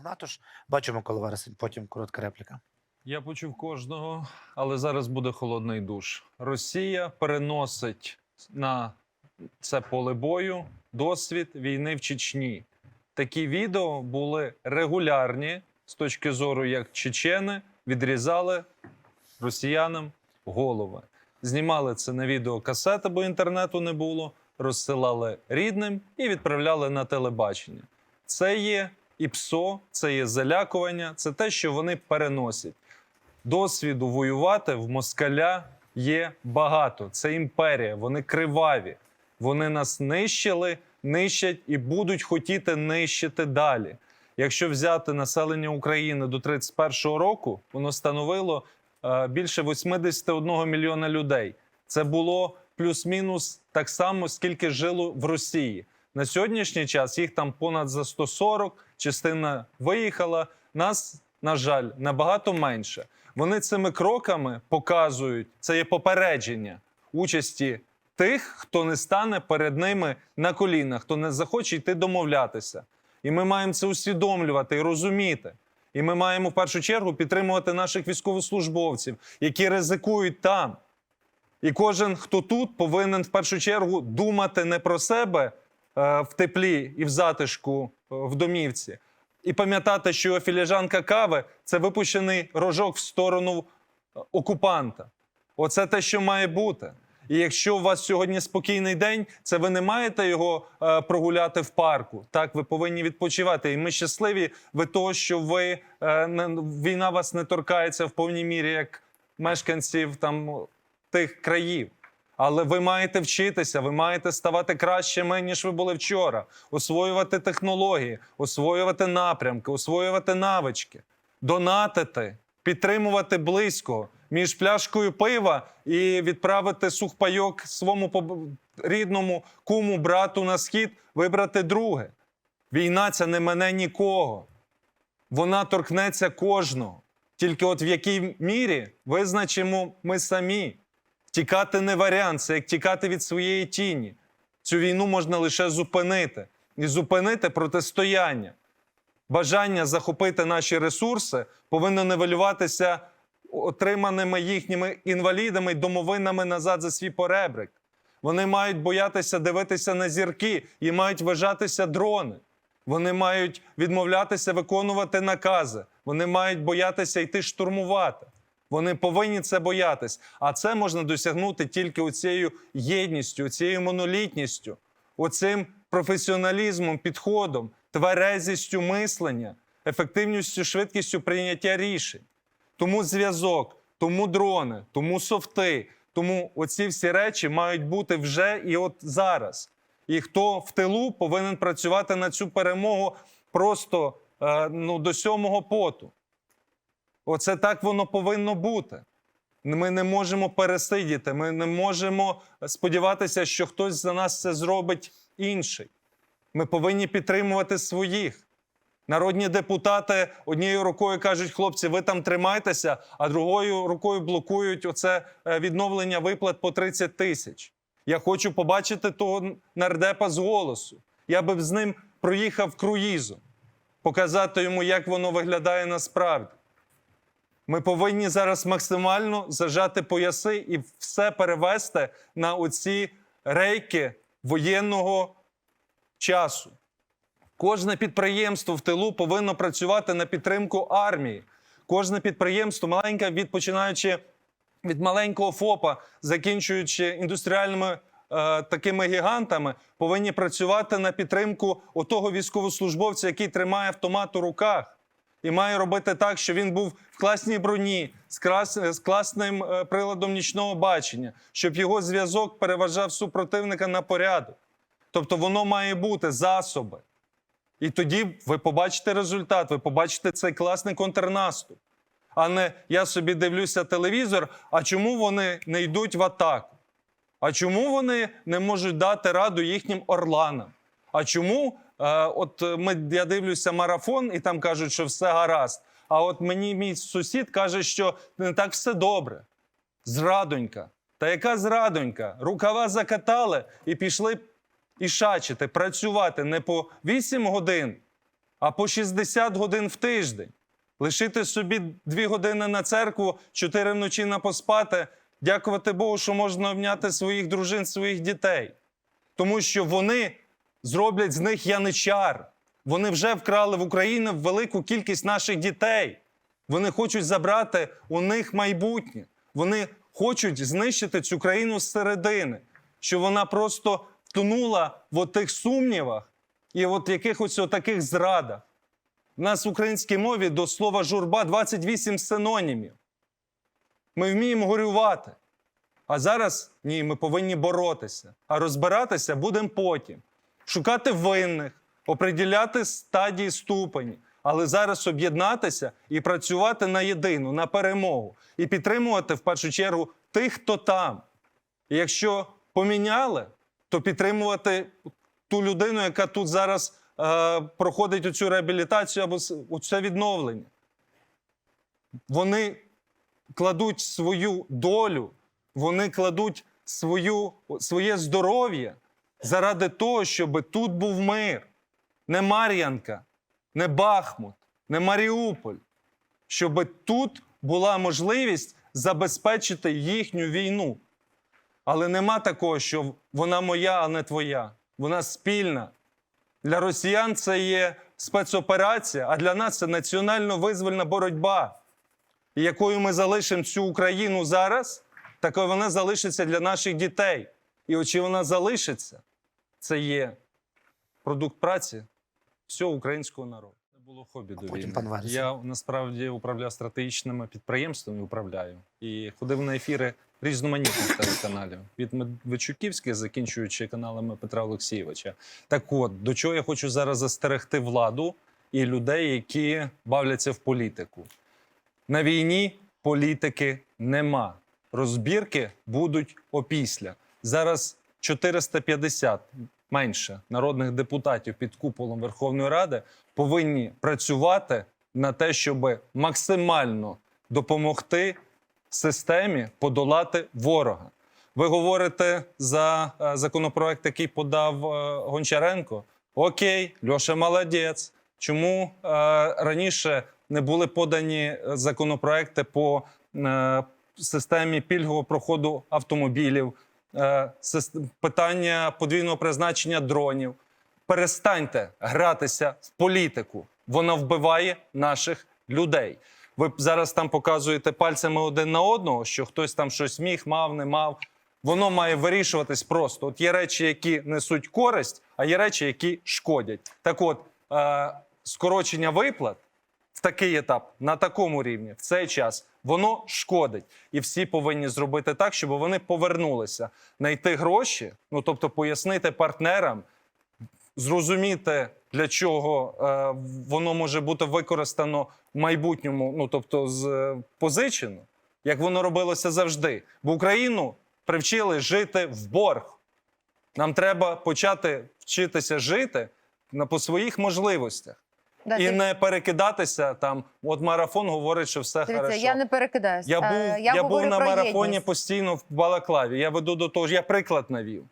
в НАТО ж бачимо, коли вересень, потім коротка репліка. Я почув кожного, але зараз буде холодний душ. Росія переносить на це поле бою досвід війни в Чечні. Такі відео були регулярні з точки зору, як чечени відрізали росіянам голови. Знімали це на відеокасети, бо інтернету не було, розсилали рідним і відправляли на телебачення. Це є і ПСО, це є залякування, це те, що вони переносять. Досвіду воювати в москаля є багато. Це імперія, вони криваві. Вони нас нищили, нищать і будуть хотіти нищити далі. Якщо взяти населення України до 31-го року, воно становило е, більше 81 мільйона людей. Це було плюс-мінус так само, скільки жило в Росії. На сьогоднішній час їх там понад за 140, частина виїхала. Нас, на жаль, набагато менше. Вони цими кроками показують це є попередження участі тих, хто не стане перед ними на колінах, хто не захоче йти домовлятися. І ми маємо це усвідомлювати і розуміти. І ми маємо в першу чергу підтримувати наших військовослужбовців, які ризикують там. І кожен, хто тут, повинен в першу чергу думати не про себе в теплі і в затишку е, в домівці, і пам'ятати, що філіжанка кави це випущений рожок в сторону е, окупанта. Оце те, що має бути. І якщо у вас сьогодні спокійний день, це ви не маєте його е, прогуляти в парку. Так, ви повинні відпочивати. І ми щасливі від того, що ви е, не, війна вас не торкається в повній мірі, як мешканців там тих країв. Але ви маєте вчитися, ви маєте ставати кращими, ніж ви були вчора, освоювати технології, освоювати напрямки, освоювати навички, донатити, підтримувати близько між пляшкою пива і відправити сухпайок своєму рідному куму, брату на схід, вибрати друге. Війна це не мене нікого. Вона торкнеться кожного. Тільки от в якій мірі визначимо ми самі. Тікати не варіант, це як тікати від своєї тіні. Цю війну можна лише зупинити і зупинити протистояння. Бажання захопити наші ресурси повинно нивелюватися отриманими їхніми інвалідами й домовинами назад за свій поребрик. Вони мають боятися дивитися на зірки і мають вважатися дрони. Вони мають відмовлятися виконувати накази. Вони мають боятися йти штурмувати. Вони повинні це боятись. А це можна досягнути тільки оцією єдністю, цією монолітністю, оцим професіоналізмом, підходом, тверезістю мислення, ефективністю, швидкістю прийняття рішень. Тому зв'язок, тому дрони, тому софти, тому оці всі речі мають бути вже і от зараз. І хто в тилу повинен працювати на цю перемогу просто е, ну, до сьомого поту. Оце так воно повинно бути. Ми не можемо пересидіти, ми не можемо сподіватися, що хтось за нас це зробить інший. Ми повинні підтримувати своїх. Народні депутати однією рукою кажуть, хлопці, ви там тримайтеся, а другою рукою блокують оце е, відновлення виплат по 30 тисяч. Я хочу побачити того нардепа з голосу. Я би з ним проїхав круїзом, показати йому, як воно виглядає насправді. Ми повинні зараз максимально зажати пояси і все перевести на оці рейки воєнного часу. Кожне підприємство в тилу повинно працювати на підтримку армії. Кожне підприємство, маленьке, від починаючи від маленького ФОПа, закінчуючи індустріальними е, такими гігантами, повинні працювати на підтримку отого військовослужбовця, який тримає автомат у руках. І має робити так, щоб він був в класній броні, з, крас... з класним е, приладом нічного бачення, щоб його зв'язок переважав супротивника на порядок. Тобто воно має бути засоби. І тоді ви побачите результат, ви побачите цей класний контрнаступ. А не я собі дивлюся телевізор, а чому вони не йдуть в атаку? А чому вони не можуть дати раду їхнім орланам? А чому от ми, я дивлюся марафон, і там кажуть, що все гаразд. А от мені мій сусід каже, що не так все добре. Зрадонька. Та яка зрадонька? Рукава закатали і пішли і шачити, працювати не по 8 годин а по 60 годин в тиждень. Лишити собі 2 години на церкву, 4 вночі на поспати. Дякувати Богу, що можна обняти своїх дружин, своїх дітей. Тому що вони зроблять з них яничар. Вони вже вкрали в Україну велику кількість наших дітей. Вони хочуть забрати у них майбутнє. Вони хочуть знищити цю країну зсередини, що вона просто втонула в тих сумнівах і от якихось таких зрадах. У нас в українській мові до слова журба 28 синонімів. Ми вміємо горювати. А зараз ні, ми повинні боротися. А розбиратися будемо потім. Шукати винних, оприділяти стадії ступені. Але зараз об'єднатися і працювати на єдину, на перемогу. І підтримувати в першу чергу тих, хто там. І якщо поміняли, то підтримувати ту людину, яка тут зараз е, проходить оцю реабілітацію або оце відновлення. Вони кладуть свою долю, вони кладуть свою, своє здоров'я заради того, щоб тут був мир. Не Мар'янка, не Бахмут, не Маріуполь. Щоб тут була можливість забезпечити їхню війну. Але нема такого, що вона моя, а не твоя. Вона спільна. Для росіян це є спецоперація, а для нас це національно-визвольна боротьба. І якою ми залишимо цю Україну зараз, такою вона залишиться для наших дітей. І от чи вона залишиться, це є продукт праці всього українського народу. Це було хобі до Потім війни. пан Я насправді управляв стратегічними підприємствами і управляю. І ходив на ефіри різноманітних телеканалів від Медведчуківських, закінчуючи каналами Петра Олексійовича. Так от, до чого я хочу зараз застерегти владу і людей, які бавляться в політику. На війні політики нема. Розбірки будуть опісля. Зараз 450 менше народних депутатів під куполом Верховної Ради повинні працювати на те, щоб максимально допомогти системі подолати ворога. Ви говорите за е, законопроект, який подав е, Гончаренко. Окей, Льоша молодець. Чому е, раніше не були подані законопроекти по системі пільгового проходу автомобілів, питання подвійного призначення дронів? Перестаньте гратися в політику. Вона вбиває наших людей. Ви зараз там показуєте пальцями один на одного, що хтось там щось міг, мав, не мав. Воно має вирішуватись просто. От є речі, які несуть користь, а є речі, які шкодять. Так от, е, скорочення виплат такий етап, на такому рівні, в цей час, воно шкодить. І всі повинні зробити так, щоб вони повернулися, знайти гроші, ну тобто пояснити партнерам, зрозуміти, для чого е, воно може бути використано в майбутньому, ну тобто з е, позичено, як воно робилося завжди. Бо Україну привчили жити в борг. Нам треба почати вчитися жити на по своїх можливостях Да, і ти- не перекидатися там. От марафон говорить, що все Дивіться, хорошо. я не перекидаюся. Я був був, я був на марафоні єдність. постійно в Балаклаві. Я веду до того, я приклад навів.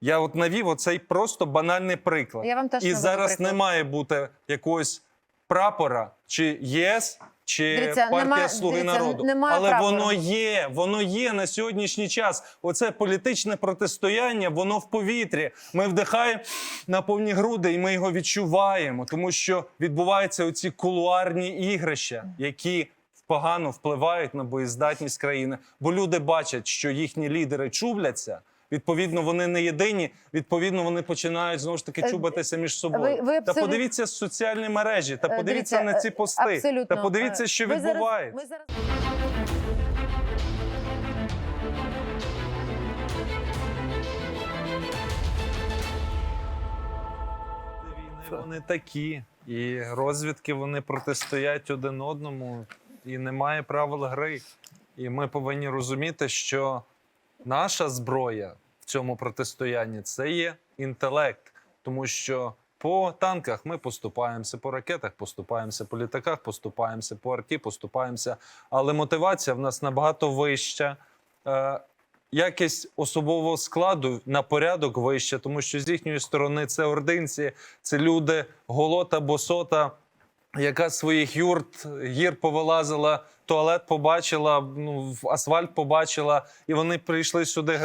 Я от навів оцей просто банальний приклад. Я вам теж І зараз приклад. не має бути якогось прапора чи ЄС, чи Дивіться, партія нема- Слуги дивіться, народу. немає Але прапора. воно є, воно є на сьогоднішній час. Оце політичне протистояння, воно в повітрі. Ми вдихаємо на повні груди, і ми його відчуваємо, тому що відбуваються оці кулуарні ігрища, які погано впливають на боєздатність країни. Бо люди бачать, що їхні лідери чубляться. Відповідно, вони не єдині. Відповідно, вони починають знову ж таки Е, чубатися між собою. ви- ви Та подивіться соціальні мережі, та Е, подивіться дивіться, на ці е, пости. Абсолютно. Та подивіться, що зараз- відбувається. ми зараз... Вони такі, і розвідки вони протистоять один одному, і немає правил гри. І ми повинні розуміти, що наша зброя цьому протистоянні це є інтелект, тому що по танках ми поступаємося, по ракетах поступаємося, по літаках поступаємося, по арті поступаємося. Але мотивація в нас набагато вища. Е, якість особового складу на порядок вища, тому що з їхньої сторони це ординці, це люди голота, босота, яка своїх юрт гір повилазила, туалет побачила, ну, асфальт побачила, і вони прийшли сюди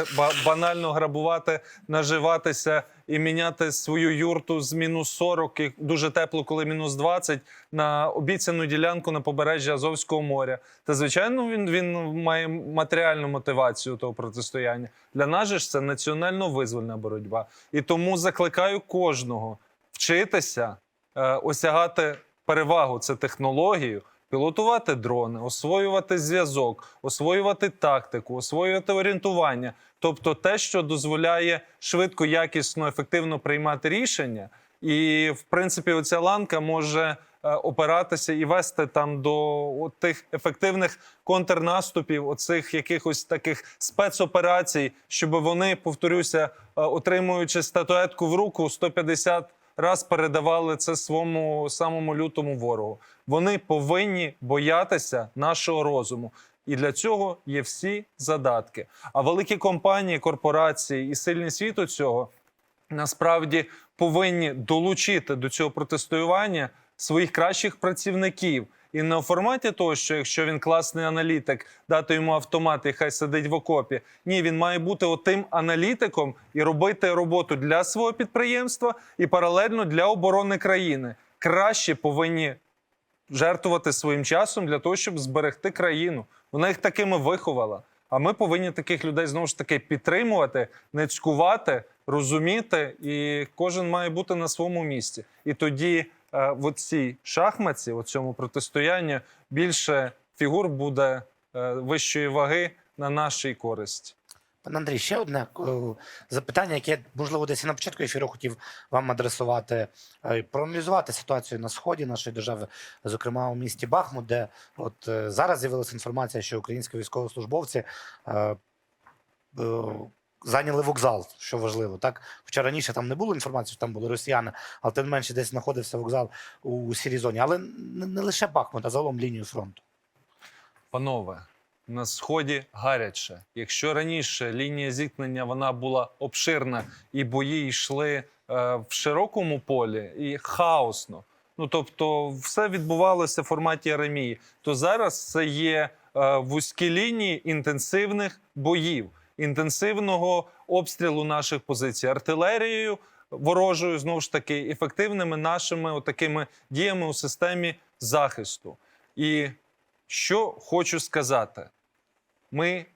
банально грабувати, наживатися і міняти свою юрту з мінус 40, і дуже тепло, коли мінус 20, на обіцяну ділянку на побережжі Азовського моря. Та звичайно, він, він має матеріальну мотивацію того протистояння. Для нас же ж це національно-визвольна боротьба. І тому закликаю кожного вчитися е, осягати перевагу це технологію, пілотувати дрони, освоювати зв'язок, освоювати тактику, освоювати орієнтування. Тобто те, що дозволяє швидко, якісно, ефективно приймати рішення. І, в принципі, оця ланка може е, опиратися і вести там до тих ефективних контрнаступів, оцих якихось таких спецоперацій, щоб вони, повторюся, е, отримуючи статуетку в руку 150 раз передавали це своєму самому лютому ворогу. Вони повинні боятися нашого розуму. І для цього є всі задатки. А великі компанії, корпорації і сильний світ цього насправді повинні долучити до цього протистоювання своїх кращих працівників. І не у форматі того, що якщо він класний аналітик, дати йому автомат і хай сидить в окопі. Ні, він має бути отим аналітиком і робити роботу для свого підприємства і паралельно для оборони країни. Краще повинні жертвувати своїм часом для того, щоб зберегти країну. Вона їх такими виховала. А ми повинні таких людей знову ж таки підтримувати, не цькувати, розуміти, і кожен має бути на своєму місці. І тоді в цій шахматці, у цьому протистоянні, більше фігур буде е, вищої ваги на нашій користь. Пане Андрій, ще одне е, запитання, яке можливо десь на початку ефіру хотів вам адресувати, Е, проаналізувати ситуацію на сході нашої держави, зокрема у місті Бахмут, де от е, зараз з'явилася інформація, що українські військовослужбовці е, е, зайняли вокзал, що важливо. Так, хоча раніше там не було інформації, що там були росіяни, але тим менше десь знаходився вокзал у сірій зоні. Але не, не лише Бахмут, а загалом лінію фронту. Панове, на сході гаряче. Якщо раніше лінія зіткнення вона була обширна і бої йшли е, в широкому полі і хаосно. Ну тобто, все відбувалося в форматі аремії, то зараз це є е, вузькі лінії інтенсивних боїв, інтенсивного обстрілу наших позицій артилерією ворожою, знову ж таки, ефективними нашими отакими діями у системі захисту. І що хочу сказати, ми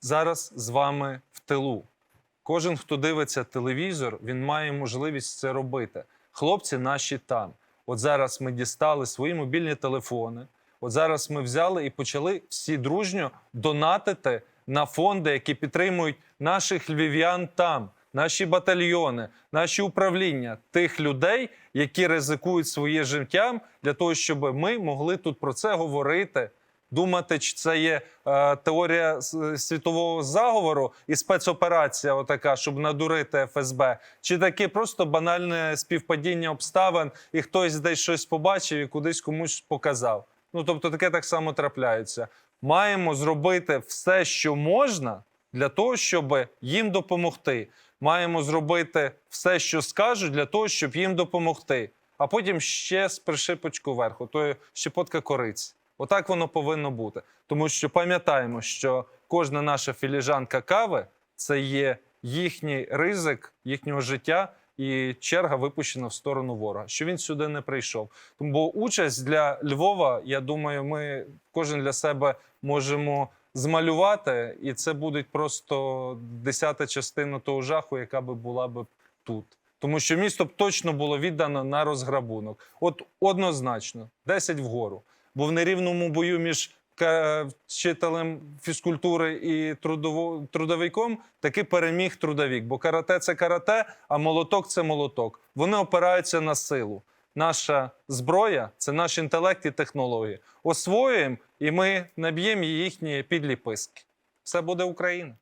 зараз з вами в тилу. Кожен, хто дивиться телевізор, він має можливість це робити. Хлопці наші там. От зараз ми дістали свої мобільні телефони. От зараз ми взяли і почали всі дружньо донатити на фонди, які підтримують наших львів'ян там, наші батальйони, наші управління, тих людей, які ризикують своє життям для того, щоб ми могли тут про це говорити. Думати, чи це є е, теорія світового заговору і спецоперація, отака, щоб надурити ФСБ, чи таке просто банальне співпадіння обставин, і хтось десь щось побачив і кудись комусь показав. Ну тобто, таке так само трапляється. Маємо зробити все, що можна, для того, щоб їм допомогти. Маємо зробити все, що скажуть, для того, щоб їм допомогти. А потім ще з пришипочку вверху, то щепотка кориці. Отак воно повинно бути. Тому що пам'ятаємо, що кожна наша філіжанка кави це є їхній ризик їхнього життя і черга випущена в сторону ворога, що він сюди не прийшов. Тому участь для Львова, я думаю, ми кожен для себе можемо змалювати, і це буде просто десята частина того жаху, яка би була би тут. Тому що місто б точно було віддано на розграбунок. От однозначно, 10 вгору. Бо в нерівному бою між вчителем фізкультури і трудовиком таки переміг трудовік. Бо карате це карате, а молоток це молоток. Вони опираються на силу. Наша зброя це наш інтелект і технології. Освоюємо, і ми наб'ємо їхні підліписки. Все буде Україна.